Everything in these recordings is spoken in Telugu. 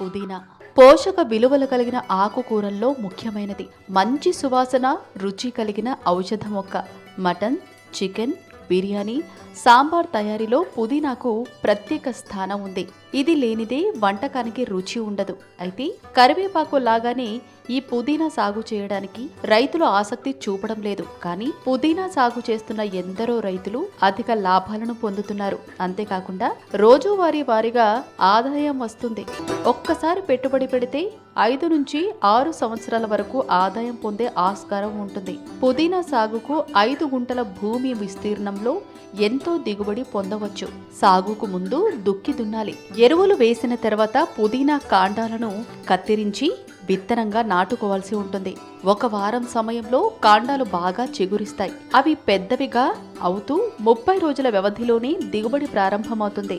పుదీనా. పోషక విలువలు కలిగిన ఆకుకూరల్లో ముఖ్యమైనది మంచి సువాసన రుచి కలిగిన ఔషధ మొక్క. మటన్ చికెన్ బిర్యానీ సాంబార్ తయారీలో పుదీనాకు ప్రత్యేక స్థానం ఉంది. ఇది లేనిదే వంటకానికి రుచి ఉండదు. అయితే కరివేపాకు లాగానే ఈ పుదీనా సాగు చేయడానికి రైతులు ఆసక్తి చూపడం లేదు. కానీ పుదీనా సాగు చేస్తున్న ఎందరో రైతులు అధిక లాభాలను పొందుతున్నారు. అంతేకాకుండా రోజువారీ వారీగా ఆదాయం వస్తుంది. ఒక్కసారి పెట్టుబడి పెడితే ఐదు నుంచి ఆరు సంవత్సరాల వరకు ఆదాయం పొందే ఆస్కారం ఉంటుంది. పుదీనా సాగుకు ఐదు గుంటల భూమి విస్తీర్ణంలో ఎంతో దిగుబడి పొందవచ్చు. సాగుకు ముందు దుక్కి దున్నాలి. ఎరువులు వేసిన తర్వాత పుదీనా కాండాలను కత్తిరించి విత్తనంగా నాటుకోవాల్సి ఉంటుంది. ఒక వారం సమయంలో కాండాలు బాగా చిగురిస్తాయి. అవి పెద్దవిగా అవుతూ ముప్పై రోజుల వ్యవధిలోనే దిగుబడి ప్రారంభమవుతుంది.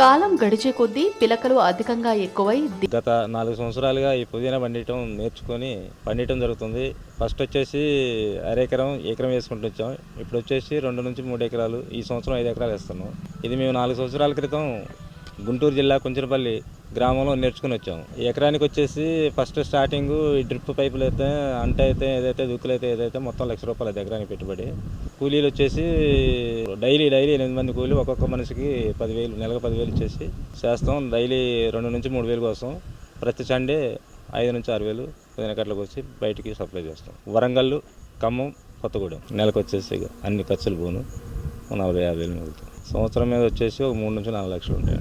కాలం గడిచే కొద్దీ పిలకలు అధికంగా ఎక్కువై గత నాలుగు సంవత్సరాలుగా ఈ పుదీనా పండించడం నేర్చుకొని పండించడం జరుగుతుంది. ఫస్ట్ వచ్చేసి అరెకరం ఎకరం వేసుకుంటూ వచ్చాం. ఇప్పుడు వచ్చేసి రెండు నుంచి మూడు ఎకరాలు ఈ సంవత్సరం ఐదు ఎకరాలు వేస్తున్నాం. ఇది మేము నాలుగు సంవత్సరాల క్రితం గుంటూరు జిల్లా కుంచరపల్లి గ్రామంలో నేర్చుకుని వచ్చాము. ఎకరానికి వచ్చేసి ఫస్ట్ స్టార్టింగ్ ఈ డ్రిప్ పైపులు అయితే అంట అయితే ఏదైతే దుక్కులు అయితే ఏదైతే మొత్తం లక్ష రూపాయలు అయితే ఎకరానికి పెట్టుబడి. కూలీలు వచ్చేసి డైలీ డైలీ ఎనిమిది మంది కూలీలు ఒక్కొక్క మనిషికి పదివేలు నెలకు పదివేలు ఇచ్చేసి చేస్తాం. డైలీ రెండు నుంచి మూడు వేలు కోసం ప్రతి సండే ఐదు నుంచి ఆరు వేలు పదిహేను వచ్చి బయటికి సప్లై చేస్తాం. వరంగల్ ఖమ్మం కొత్తగూడెం. నెలకు వచ్చేసి అన్ని ఖర్చులు పోను. నలభై యాభై వేలు మిగులుతాం సంవత్సరం మీద వచ్చేసి ఒక మూడు నుంచి నాలుగు లక్షలు ఉంటాయి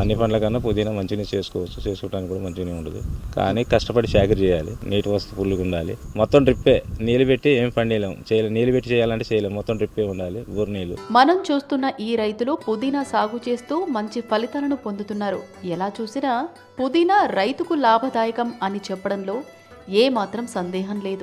అన్ని పండ్ల కన్నా పుదీనా మంచిగా చేసుకోవచ్చు చేసుకోవడానికి కూడా మంచిగానే ఉండదు. కానీ కష్టపడి సేకరి చేయాలి నీటి వస్తు పుల్లుగా ఉండాలి. మొత్తం డ్రిప్పే నీళ్ళు పెట్టి ఏం పండిలేం చేయలేం. నీళ్ళు పెట్టి చేయాలంటే చేయలేం. మొత్తం డ్రిప్పే ఉండాలి బోర్ నీళ్ళు. మనం చూస్తున్న ఈ రైతులు పుదీనా సాగు చేస్తూ మంచి ఫలితాలను పొందుతున్నారు. ఎలా చూసినా పుదీనా రైతుకు లాభదాయకం అని చెప్పడంలో ఏ మాత్రం సందేహం లేదు.